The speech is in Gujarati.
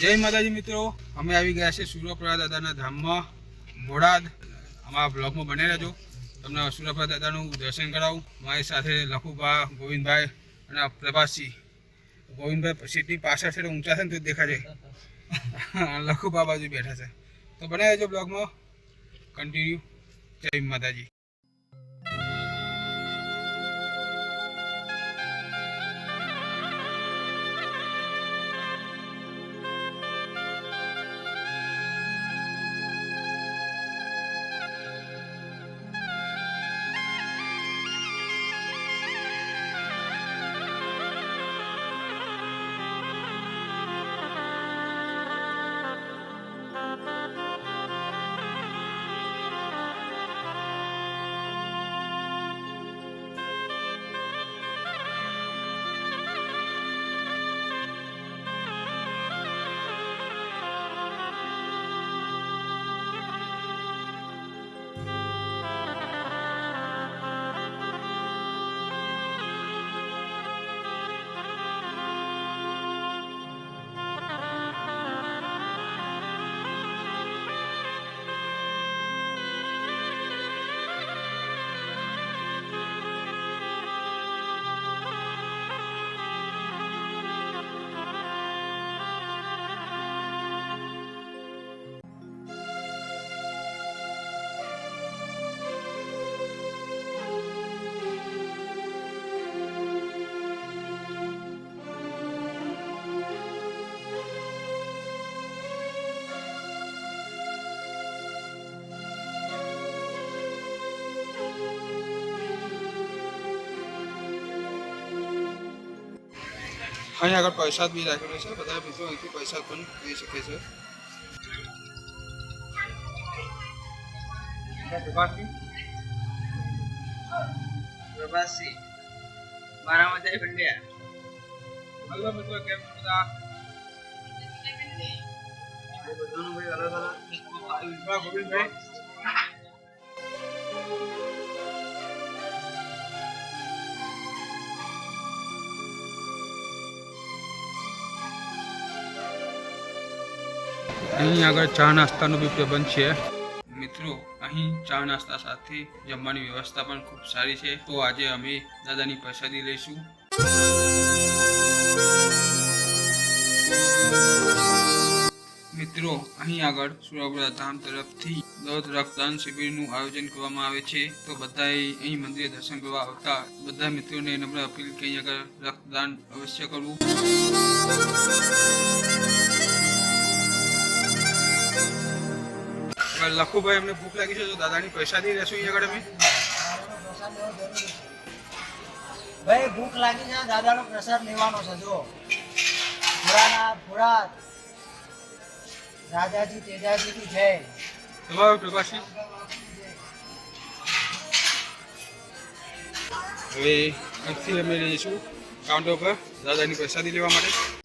જય માતાજી મિત્રો. અમે આવી ગયા છે સૂર્યપ્રભા દાદાના ધામમાં બોડાદ અમારા બ્લોગમાં બને રહેજો. તમને સૂર્યપ્રભા દાદાનું દર્શન કરાવું. મારી સાથે લખુભા, ગોવિંદભાઈ અને પ્રભાસજી ગોવિંદભાઈ સીટની પાછળ છે ઊંચા છે ને તો જ દેખાય છે. લખુભા બાજુ બેઠા છે. તો બને રહેજો બ્લોગમાં કન્ટિન્યુ જય માતાજી. અહીં આગળ પ્રસાદ બી રાખેલો છે. બધા મિત્રો અહીંથી પ્રસાદ પણ લઈ શકે છે. પ્રભાસી. મારા મજા પંડ્યા હલો મિત્રો કેમ છો બધા? બધાનું ભાઈ અલગ અલગ. ગોવિંદભાઈ. અહીં આગળ ચા નાસ્તાનું બી પ્રબંધ છે. મિત્રો, અહીં ચા નાસ્તા સાથે જમવાની વ્યવસ્થા પણ ખૂબ સારી છે. તો આજે અમે દાદાની પ્રસાદી લઈશું. મિત્રો, અહીં આગળ સુરપુરા ધામ તરફથી દોધ રક્તદાન શિબિરનું આયોજન કરવામાં આવે છે. તો બધાએ અહીં મંદિરે દર્શન કરવા આવતા બધા મિત્રોને નમ્ર અપીલ કે અહીં આગળ રક્તદાન અવશ્ય કરવું. લખુભાઈ અમને ભૂખ લાગી છે તો દાદાની પ્રસાદી લેશું અહીંયા આગળ અમે. ભાઈ ભૂખ લાગી છે દાદાનો પ્રસાદ લેવાનો છે જો ભોળાનાથ ભોળાત રાજાજી તેજાજી કી જય. તમારો પ્રભાશી હવે અહીંથી અમે લઈશું કાઉન્ટર પર દાદાની પ્રસાદી લેવા માટે.